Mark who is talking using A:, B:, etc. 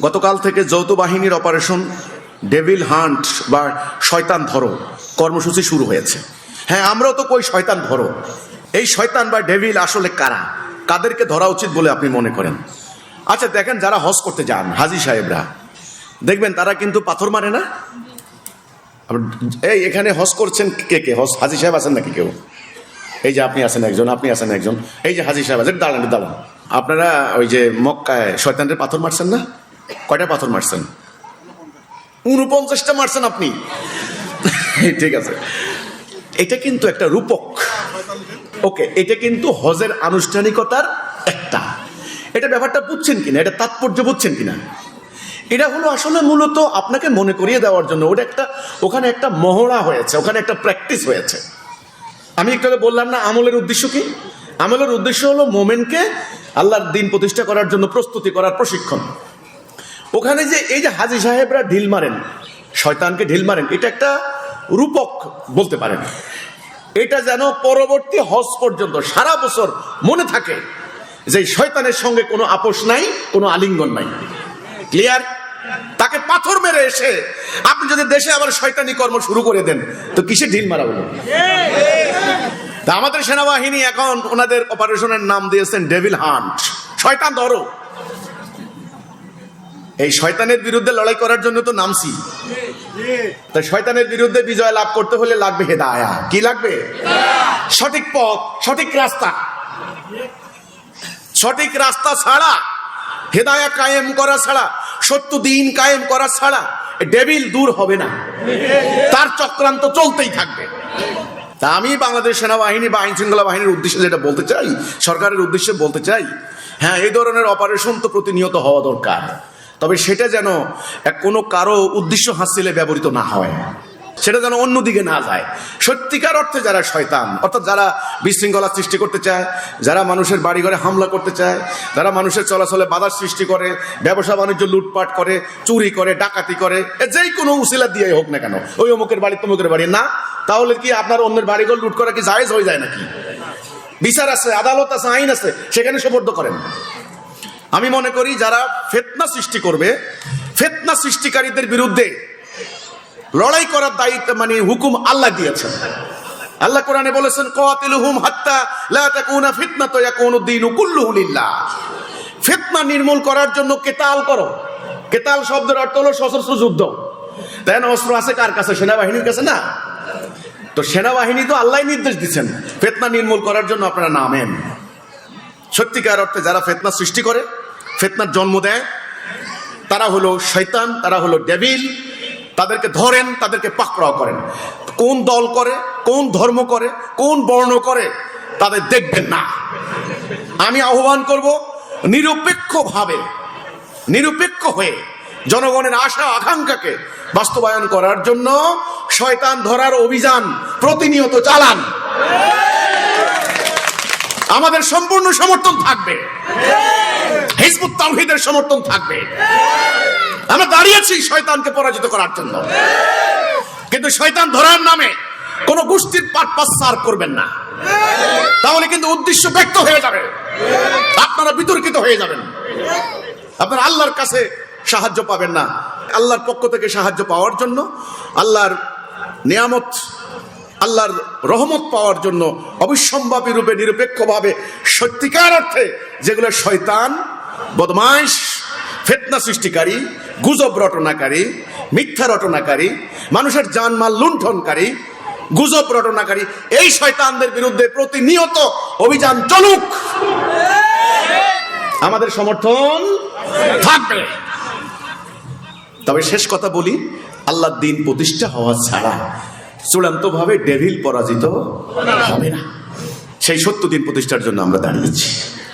A: গতকাল থেকে যৌথ বাহিনীর অপারেশন ডেভিল হান্ট বা শয়তান ধরো কর্মসূচি শুরু হয়েছে। হ্যাঁ আমরাও তো কই শয়তান ধরো। এই শয়তান বা ডেভিল আসলে কারা? কাদেরকে ধরা উচিত বলে আপনি মনে করেন? আচ্ছা দেখেন যারা হজ করতে যান, হাজি সাহেবরা, দেখবেন তারা কিন্তু পাথর মারে না? এই, এখানে হজ করছেন কে কে? হজ, হাজি সাহেব আছেন নাকি কেউ? এই যে আপনি আছেন একজন, আপনি আছেন একজন। এই যে হাজি সাহেব আছেন, দাঁড়ান দাঁড়ান। আপনারা ওই যে মক্কায় শয়তানের পাথর মারছেন না? কয়টা পাথর মারছেন? উনপঞ্চাশটা মারছেন আপনি। ঠিক আছে। এটা কিন্তু একটা রূপক। ওকে, এটা কিন্তু হজের আনুষ্ঠানিকতার একটা। এটা ব্যাপারটা বুঝছেন কিনা? এটা তাৎপর্য বুঝছেন কিনা? এটা হলো আসলে মূলত আপনাকে মনে করিয়ে দেওয়ার জন্য ওটা একটা, ওখানে একটা মহড়া হয়েছে, ওখানে একটা প্র্যাকটিস হয়েছে। আমি একটু বললাম না, আমলের উদ্দেশ্য কি? আমলের উদ্দেশ্য হলো মোমেনকে আল্লাহর দিন প্রতিষ্ঠা করার জন্য প্রস্তুতি করার প্রশিক্ষণ। ওখানে যে এই যে হাজি সাহেবরা ঢিল মারেন, শয়তানকে ঢিল মারেন, এটা একটা রূপক বলতে পারেন। এটা যেন পরবর্তী হজ পর্যন্ত সারা বছর মনে থাকে যে শয়তানের সঙ্গে কোনো আপোষ নাই, কোনো আলিঙ্গন নাই। ক্লিয়ার তাকে পাথর মেরে এসে আপনি যদি দেশে আবার শয়তানি কর্ম শুরু করে দেন, তো কিসে ঢিল মারা হলো? আমাদের সেনাবাহিনী এখন ওনাদের অপারেশনের নাম দিয়েছেন ডেভিল হান্ট শয়তান ধরো। এই শয়তানের বিরুদ্ধে লড়াই করার জন্য তো নামছি। তাই শয়তানের বিরুদ্ধে বিজয় লাভ করতে হলে লাগবে হেদায়া। কি লাগবে? সঠিক পথ, সঠিক রাস্তা। সঠিক রাস্তা ছাড়া, হেদায়া কায়েম করা ছাড়া, সত্য দিন কায়েম করা ছাড়া ডেবিল দূর হবে না। তার চক্রান্ত চলতেই থাকবে। তা আমি বাংলাদেশ সেনাবাহিনী বা আইন শৃঙ্খলা বাহিনীর উদ্দেশ্যে যেটা বলতে চাই, সরকারের উদ্দেশ্যে বলতে চাই হ্যাঁ এই ধরনের অপারেশন তো প্রতিনিয়ত হওয়া দরকার। তবে সেটা যেন কোনো কারও উদ্দেশ্য হাসিলে ব্যবহৃত না হয়। সেটা যেন অন্যদিকে না যায়। সত্যিকার অর্থে যারা শয়তান, অর্থাৎ যারা বিশৃঙ্খলা সৃষ্টি করতে চায়, যারা মানুষের বাড়ি ঘরে হামলা করতে চায়, যারা মানুষের চলাচলে বাধার সৃষ্টি করে, ব্যবসা বাণিজ্য লুটপাট করে, চুরি করে, ডাকাতি করে যেই কোনো উসিলা দিয়ে হোক না কেন, ওই অমুকের বাড়ি, তমুকের বাড়ি, না, তাহলে কি আপনার অন্যের বাড়িঘর লুট করা কি জায়েজ হয়ে যায় নাকি? বিচার আছে, আদালত আছে, আইন আছে, সেখানে সুবদ্ধ করেন। আমি মনে করি যারা ফেতনা সৃষ্টি করবে, ফেতনা সৃষ্টিকারীদের বিরুদ্ধে লড়াই করার দায়িত্ব মানে হুকুম আল্লাহ দিয়েছেন। আল্লাহ কোরআনে বলেছেন কাতিলুহুম হাত্তা লা তাকুনা ফিতনাতু ইয়াকুনু দীনু কুল্লুহু লিল্লাহ। ফিতনা নির্মূল করার জন্য কেতাল করো। কেতাল শব্দের অর্থ হলো সশস্ত্র যুদ্ধ। তাই অস্ত্র আছে কার কাছে? সেনাবাহিনীর কাছে না। তো সেনাবাহিনী তো আল্লাহ নির্দেশ দিচ্ছেন, ফেতনা নির্মূল করার জন্য আপনারা নামেন। সত্যিকার অর্থে যারা ফেতনা সৃষ্টি করে ফেতনার জন্ম দেয়। তারা হলো শৈতান তারা হলো ডেভিল। তাদেরকে ধরেন, তাদেরকে পাকড়াও করেন। কোন দল করে, কোন ধর্ম করে, কোন বর্ণ করে, তাদের দেখবেন না। আমি আহ্বান করব, নিরপেক্ষভাবে, নিরপেক্ষ হয়ে জনগণের আশা, আকাঙ্ক্ষাকে বাস্তবায়ন করার জন্য শয়তান ধরার অভিযান প্রতিনিয়ত চালান। আমাদের সম্পূর্ণ সমর্থন থাকবে। হিজবুত তাওহীদের সমর্থন থাকবে। আমরা দাঁড়িয়েছি শয়তানকে পরাজিত করার জন্য। কিন্তু শয়তান ধরার নামে কোন গোষ্ঠীর পাট পাসার করবেন না। তাহলে কিন্তু উদ্দেশ্য ব্যক্ত হয়ে যাবে। আপনারা বিতর্কিত হয়ে যাবেন। আপনারা আল্লাহর কাছে সাহায্য পাবেন না। আল্লাহর পক্ষ থেকে সাহায্য পাওয়ার জন্য, আল্লাহর নিয়ামত, আল্লাহর রহমত পাওয়ার জন্য অবিসম্ভাবী রূপে, নিরপেক্ষভাবে সত্যিকার অর্থে যেগুলো শয়তান বদমাইশ, ফেতনা সৃষ্টিকারী, গুজব রটনাকারী, মিথ্যা রটনাকারী, মানুষের জানমাল লুণ্ঠনকারী, গুজব রটনাকারী, এই শয়তানদের বিরুদ্ধে প্রতিনিয়ত অভিযান চলুক। আমাদের সমর্থন থাকবে। তবে শেষ কথা বলি, আল্লাহর দিন প্রতিষ্ঠা হওয়া ছাড়া চূড়ান্তভাবে ডেভিল পরাজিত হবে না। সেই সত্য দিন প্রতিষ্ঠার জন্য আমরা দাঁড়িয়েছি।